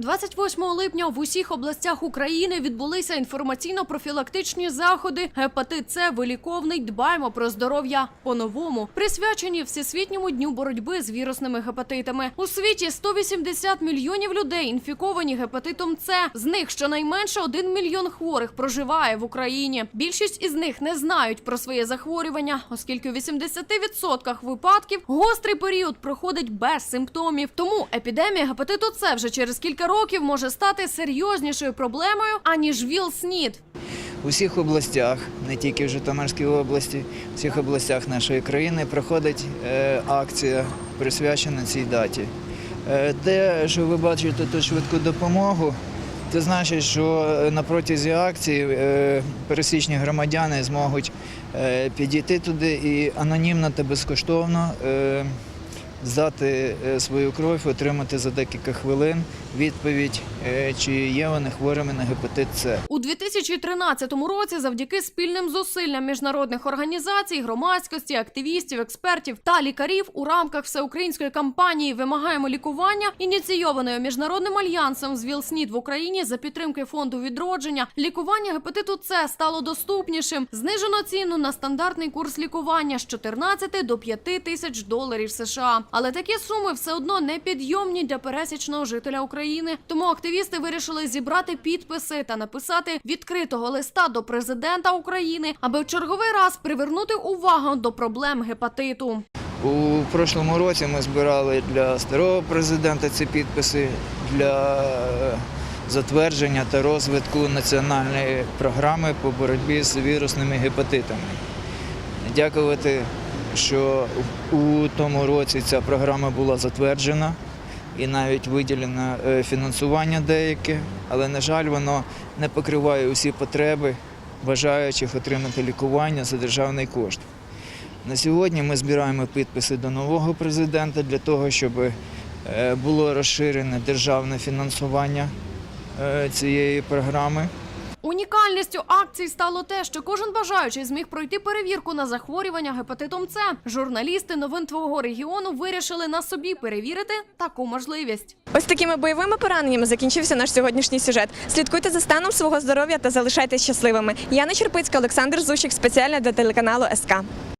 28 липня в усіх областях України відбулися інформаційно-профілактичні заходи. Гепатит С виліковний. Дбаємо про здоров'я по-новому. Присвячені Всесвітньому дню боротьби з вірусними гепатитами. У світі 180 мільйонів людей інфіковані гепатитом С. З них щонайменше 1 мільйон хворих проживає в Україні. Більшість із них не знають про своє захворювання, оскільки у 80% випадків гострий період проходить без симптомів. Тому епідемія гепатиту С вже через кілька років може стати серйознішою проблемою аніж ВІЛ-СНІД. У всіх областях, не тільки в Житомирській області, у всіх областях нашої країни проходить е, акція, присвячена цій даті. Е, Де що ви бачите тут швидку допомогу, це значить, що е, на протязі акції е, пересічні громадяни зможуть підійти туди і анонімно та безкоштовно е, здати е, свою кров, отримати за декілька хвилин відповідь, е, чи є вони хворими на гепатит С. У 2013 році, завдяки спільним зусиллям міжнародних організацій, громадськості, активістів, експертів та лікарів у рамках всеукраїнської кампанії Вимагаємо лікування, ініційованої міжнародним альянсом з ВІЛ-СНІД в Україні за підтримки фонду відродження. Лікування гепатиту С стало доступнішим. Знижено ціну на стандартний курс лікування з 14 до 5 тисяч доларів США. Але такі суми все одно не підйомні для пересічного жителя України. Тому активісти вирішили зібрати підписи та написати відкритого листа до президента України, аби в черговий раз привернути увагу до проблем гепатиту. У прошлому році ми збирали для старого президента ці підписи для е, затвердження та розвитку національної програми по боротьбі з вірусними гепатитами. Дякувати, що у тому році ця програма була затверджена і навіть виділено е, фінансування деяке, але, на жаль, воно не покриває усі потреби бажаючих отримати лікування за державний кошт. На сьогодні ми збираємо підписи до нового президента для того, щоб е, було розширене державне фінансування е, цієї програми. Унікальністю акції стало те, що кожен бажаючий зміг пройти перевірку на захворювання гепатитом С. Журналісти новин твого регіону вирішили на собі перевірити таку можливість. Ось такими бойовими пораненнями закінчився наш сьогоднішній сюжет. Слідкуйте за станом свого здоров'я та залишайтесь щасливими. Яна Черпицька, Олександр Зущик, спеціально для телеканалу СК.